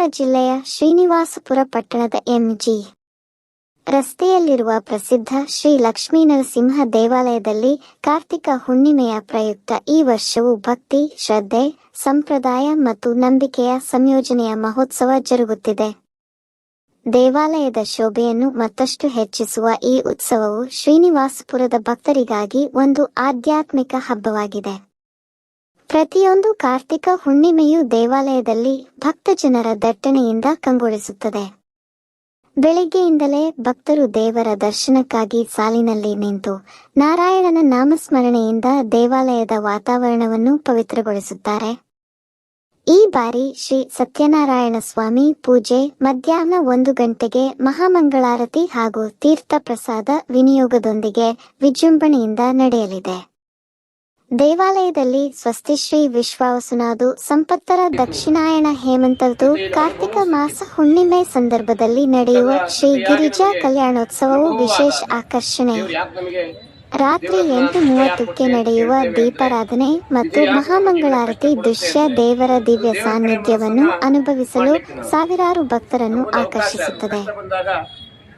ಕೋಲಾರ ಜಿಲ್ಲೆಯ ಶ್ರೀನಿವಾಸಪುರ ಪಟ್ಟಣದ ಎಂಜಿ. ರಸ್ತೆಯಲ್ಲಿರುವ ಪ್ರಸಿದ್ಧ ಶ್ರೀ ಲಕ್ಷ್ಮೀ ನರಸಿಂಹ ದೇವಾಲಯದಲ್ಲಿ ಕಾರ್ತಿಕ ಹುಣ್ಣಿಮೆಯ ಪ್ರಯುಕ್ತ ಈ ವರ್ಷವೂ ಭಕ್ತಿ, ಶ್ರದ್ಧೆ, ಸಂಪ್ರದಾಯ ಮತ್ತು ನಂಬಿಕೆಯ ಸಂಯೋಜನೆಯ ಮಹೋತ್ಸವ ಜರುಗುತ್ತಿದೆ. ದೇವಾಲಯದ ಶೋಭೆಯನ್ನು ಮತ್ತಷ್ಟು ಹೆಚ್ಚಿಸುವ ಈ ಉತ್ಸವವು ಶ್ರೀನಿವಾಸಪುರದ ಭಕ್ತರಿಗಾಗಿ ಒಂದು ಆಧ್ಯಾತ್ಮಿಕ ಹಬ್ಬವಾಗಿದೆ. ಪ್ರತಿಯೊಂದು ಕಾರ್ತಿಕ ಹುಣ್ಣಿಮೆಯು ದೇವಾಲಯದಲ್ಲಿ ಭಕ್ತಜನರ ದಟ್ಟಣೆಯಿಂದ ಕಂಗೊಳಿಸುತ್ತದೆ. ಬೆಳಿಗ್ಗೆಯಿಂದಲೇ ಭಕ್ತರು ದೇವರ ದರ್ಶನಕ್ಕಾಗಿ ಸಾಲಿನಲ್ಲಿ ನಿಂತು ನಾರಾಯಣನ ನಾಮಸ್ಮರಣೆಯಿಂದ ದೇವಾಲಯದ ವಾತಾವರಣವನ್ನು ಪವಿತ್ರಗೊಳಿಸುತ್ತಾರೆ. ಈ ಬಾರಿ ಶ್ರೀ ಸತ್ಯನಾರಾಯಣ ಸ್ವಾಮಿ ಪೂಜೆ, ಮಧ್ಯಾಹ್ನ ಒಂದು ಗಂಟೆಗೆ ಮಹಾಮಂಗಳಾರತಿ ಹಾಗೂ ತೀರ್ಥ ಪ್ರಸಾದ ವಿನಿಯೋಗದೊಂದಿಗೆ ವಿಜೃಂಭಣೆಯಿಂದ ನಡೆಯಲಿದೆ. ದೇವಾಲಯದಲ್ಲಿ ಸ್ವಸ್ತಿಶ್ರೀ ವಿಶ್ವಾವಸುನಾದು ಸಂಪತ್ತರ ದಕ್ಷಿಣಾಯಣ ಹೇಮಂತದ್ದು ಕಾರ್ತಿಕ ಮಾಸ ಹುಣ್ಣಿಮೆ ಸಂದರ್ಭದಲ್ಲಿ ನಡೆಯುವ ಶ್ರೀ ಗಿರಿಜಾ ಕಲ್ಯಾಣೋತ್ಸವವು ವಿಶೇಷ ಆಕರ್ಷಣೆ. ರಾತ್ರಿ ಎಂಟು ಮೂವತ್ತಕ್ಕೆ ನಡೆಯುವ ದೀಪಾರಾಧನೆ ಮತ್ತು ಮಹಾಮಂಗಳಾರತಿ ದೃಶ್ಯ ದೇವರ ದಿವ್ಯ ಸಾನ್ನಿಧ್ಯವನ್ನು ಅನುಭವಿಸಲು ಸಾವಿರಾರು ಭಕ್ತರನ್ನು ಆಕರ್ಷಿಸುತ್ತದೆ.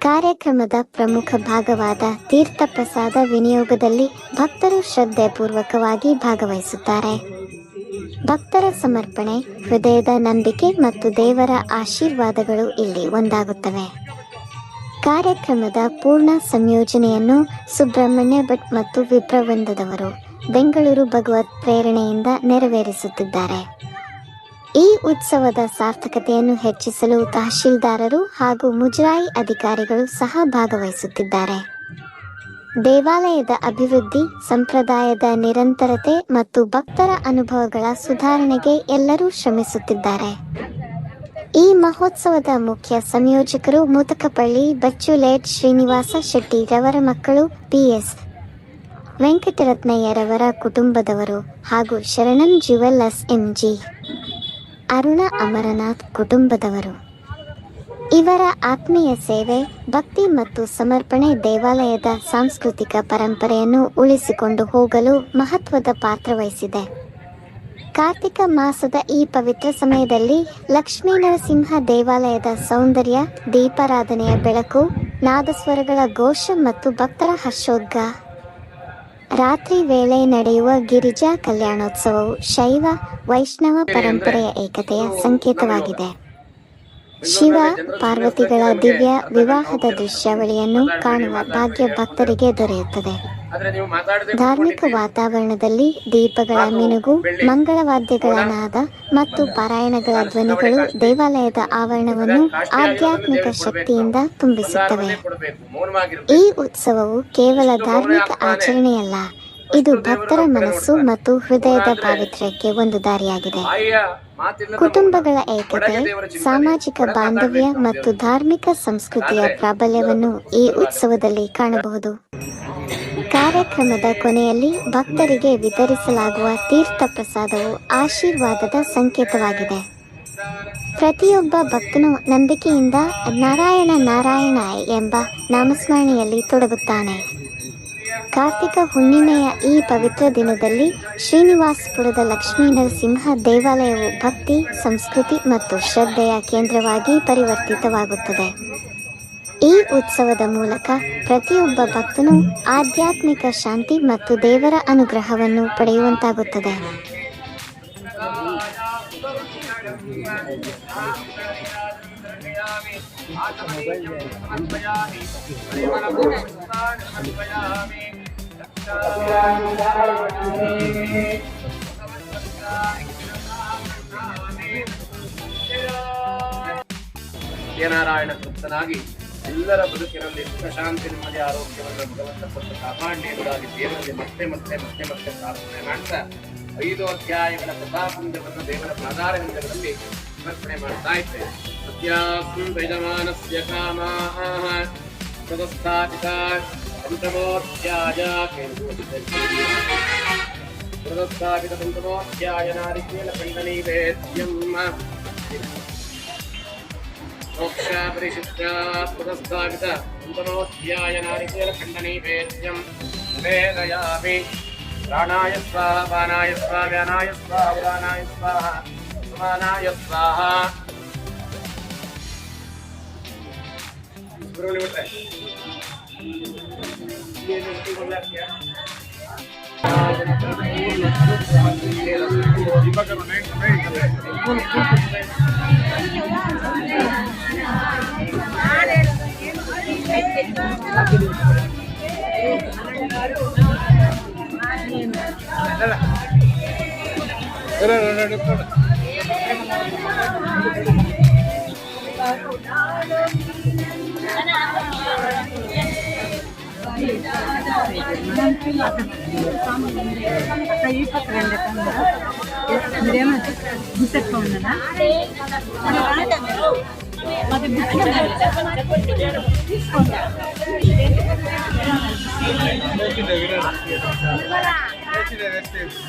ಕಾರ್ಯಕ್ರಮದ ಪ್ರಮುಖ ಭಾಗವಾದ ತೀರ್ಥ ಪ್ರಸಾದ ವಿನಿಯೋಗದಲ್ಲಿ ಭಕ್ತರು ಶ್ರದ್ಧೆಪೂರ್ವಕವಾಗಿ ಭಾಗವಹಿಸುತ್ತಾರೆ. ಭಕ್ತರ ಸಮರ್ಪಣೆ, ಹೃದಯದ ನಂಬಿಕೆ ಮತ್ತು ದೇವರ ಆಶೀರ್ವಾದಗಳು ಇಲ್ಲಿ ಒಂದಾಗುತ್ತವೆ. ಕಾರ್ಯಕ್ರಮದ ಪೂರ್ಣ ಸಂಯೋಜನೆಯನ್ನು ಸುಬ್ರಹ್ಮಣ್ಯ ಭಟ್ ಮತ್ತು ವಿಪ್ರವೃಂದದವರು ಬೆಂಗಳೂರು ಭಗವತ್ ಪ್ರೇರಣೆಯಿಂದ ನೆರವೇರಿಸುತ್ತಿದ್ದಾರೆ. ಈ ಉತ್ಸವದ ಸಾರ್ಥಕತೆಯನ್ನು ಹೆಚ್ಚಿಸಲು ತಹಶೀಲ್ದಾರರು ಹಾಗೂ ಮುಜರಾಯಿ ಅಧಿಕಾರಿಗಳು ಸಹ ಭಾಗವಹಿಸುತ್ತಿದ್ದಾರೆ. ದೇವಾಲಯದ ಅಭಿವೃದ್ಧಿ, ಸಂಪ್ರದಾಯದ ನಿರಂತರತೆ ಮತ್ತು ಭಕ್ತರ ಅನುಭವಗಳ ಸುಧಾರಣೆಗೆ ಎಲ್ಲರೂ ಶ್ರಮಿಸುತ್ತಿದ್ದಾರೆ. ಈ ಮಹೋತ್ಸವದ ಮುಖ್ಯ ಸಂಯೋಜಕರು ಮುತಕಪಳ್ಳಿ, ಬಚ್ಚುಲೇಟ್, ಶ್ರೀನಿವಾಸ ಶೆಟ್ಟಿ ರವರ ಮಕ್ಕಳು ಪಿಎಸ್ ವೆಂಕಟರತ್ನಯ್ಯರವರ ಕುಟುಂಬದವರು ಹಾಗೂ ಶರಣಂ ಜ್ಯುವೆಲ್ಲರ್ಸ್ ಎಂಜಿ ಅರುಣ ಅಮರನಾಥ್ ಕುಟುಂಬದವರು. ಇವರ ಆತ್ಮೀಯ ಸೇವೆ, ಭಕ್ತಿ ಮತ್ತು ಸಮರ್ಪಣೆ ದೇವಾಲಯದ ಸಾಂಸ್ಕೃತಿಕ ಪರಂಪರೆಯನ್ನು ಉಳಿಸಿಕೊಂಡು ಹೋಗಲು ಮಹತ್ವದ ಪಾತ್ರ ವಹಿಸಿದೆ ಕಾರ್ತಿಕ ಮಾಸದ ಈ ಪವಿತ್ರ ಸಮಯದಲ್ಲಿ ಲಕ್ಷ್ಮೀ ನರಸಿಂಹ ದೇವಾಲಯದ ಸೌಂದರ್ಯ, ದೀಪಾರಾಧನೆಯ ಬೆಳಕು, ನಾದಸ್ವರಗಳ ಘೋಷ ಮತ್ತು ಭಕ್ತರ ಹರ್ಷೋದ್ಗ ರಾತ್ರಿ ವೇಳೆ ನಡೆಯುವ ಗಿರಿಜಾ ಕಲ್ಯಾಣೋತ್ಸವವು ಶೈವ, ವೈಷ್ಣವ ಪರಂಪರೆಯ ಏಕತೆಯ ಸಂಕೇತವಾಗಿದೆ. ಶಿವ ಪಾರ್ವತಿಗಳ ದಿವ್ಯ ವಿವಾಹದ ದೃಶ್ಯಾವಳಿಯನ್ನು ಕಾಣುವ ಭಾಗ್ಯ ಭಕ್ತರಿಗೆ ದೊರೆಯುತ್ತದೆ. ಧಾರ್ಮಿಕ ವಾತಾವರಣದಲ್ಲಿ ದೀಪಗಳ ಮಿನುಗು ಮಂಗಳವಾದ್ಯಗಳ ನಾದ ಮತ್ತು ಪಾರಾಯಣಗಳ ಧ್ವನಿಗಳು ದೇವಾಲಯದ ಆವರಣವನ್ನು ಆಧ್ಯಾತ್ಮಿಕ ಶಕ್ತಿಯಿಂದ ತುಂಬಿಸುತ್ತವೆ. ಈ ಉತ್ಸವವು ಕೇವಲ ಧಾರ್ಮಿಕ ಆಚರಣೆಯಲ್ಲ ಇದು ಭಕ್ತರ ಮನಸ್ಸು ಮತ್ತು ಹೃದಯದ ಪಾವಿತ್ರ್ಯಕ್ಕೆ ಒಂದು ದಾರಿಯಾಗಿದೆ. ಕುಟುಂಬಗಳ ಏಕತೆ ಸಾಮಾಜಿಕ ಬಾಂಧವ್ಯ ಮತ್ತು ಧಾರ್ಮಿಕ ಸಂಸ್ಕೃತಿಯ ಪ್ರಾಬಲ್ಯವನ್ನು ಈ ಉತ್ಸವದಲ್ಲಿ ಕಾಣಬಹುದು. ಕಾರ್ಯಕ್ರಮದ ಕೊನೆಯಲ್ಲಿ ಭಕ್ತರಿಗೆ ವಿತರಿಸಲಾಗುವ ತೀರ್ಥ ಪ್ರಸಾದವು ಆಶೀರ್ವಾದದ ಸಂಕೇತವಾಗಿದೆ. ಪ್ರತಿಯೊಬ್ಬ ಭಕ್ತನು ನಂಬಿಕೆಯಿಂದ ನಾರಾಯಣ ನಾರಾಯಣ ಎಂಬ ನಾಮಸ್ಮರಣೆಯಲ್ಲಿ ತೊಡಗುತ್ತಾನೆ. ಕಾರ್ತಿಕ ಹುಣ್ಣಿಮೆಯ ಈ ಪವಿತ್ರ ದಿನದಲ್ಲಿ ಶ್ರೀನಿವಾಸಪುರದ ಲಕ್ಷ್ಮೀ ನರಸಿಂಹ ದೇವಾಲಯವು ಭಕ್ತಿ, ಸಂಸ್ಕೃತಿ ಮತ್ತು ಶ್ರದ್ಧೆಯ ಕೇಂದ್ರವಾಗಿ ಪರಿವರ್ತಿತವಾಗುತ್ತದೆ. ಈ ಉತ್ಸವದ ಮೂಲಕ ಪ್ರತಿಯೊಬ್ಬ ಭಕ್ತನು ಆಧ್ಯಾತ್ಮಿಕ ಶಾಂತಿ ಮತ್ತು ದೇವರ ಅನುಗ್ರಹವನ್ನು ಪಡೆಯುವಂತಾಗುತ್ತದೆ. ಸತ್ಯನಾರಾಯಣ ತೃಪ್ತನಾಗಿ ಎಲ್ಲರ ಬದುಕಿನಲ್ಲಿ ಸುಖ ಶಾಂತಿ ನೆಮ್ಮದಿ ಆರೋಗ್ಯವನ್ನು ಭಗವಂತ ಕೊಟ್ಟು ಕಾಪಾಡಲೇಬುದಾಗಿ ದೇವರಲ್ಲಿ ಮತ್ತೆ ಮತ್ತೆ ಮತ್ತೆ ಮತ್ತೆ ಪ್ರಾರ್ಥನೆ ಮಾಡ್ತಾ ಐದು ಅಧ್ಯಾಯಗಳ ಕಥಾಪುಂಜವನ್ನು ದೇವರ ಪಾದಾರವಿಂದಗಳಲ್ಲಿ ವಿಮರ್ಶನೆ ಮಾಡ್ತಾ ಇದ್ದೇವೆ ಸತ್ಯಾಸ್ಮಿನ್ ಯಜಮಾನಸ್ಯ ಕಾಮಾಹ ಪಂಚಮೋಧ್ಯಾಯ ಸದಸ್ಥಾಪಿತ ಪಂಚಮೋಧ್ಯಾಯ ನಾರಿಕೇಲ మోక్షాపరిశుద్ధాత్మస్థాపిత సుందరోధ్యాయ నారికేలఖండనీ వేద్యం నివేదయామి ప్రాణాయ స్వాహ పానాయ స్వాహ గానాయ స్వాహ ఉదానాయ స్వాహ స్వాహ దీపకరు ಈ ಪತ್ರ ಗುಟ್ಟಕ್ಕೆ ಹೋಗೋಣ ಮತ್ತೆ ಗುಟ್ಟ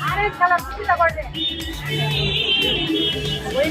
আরে শালা চিন্তা করবে ওই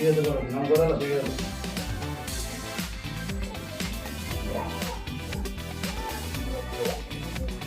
ঠিক আছে নাম করালো ঠিক আছে।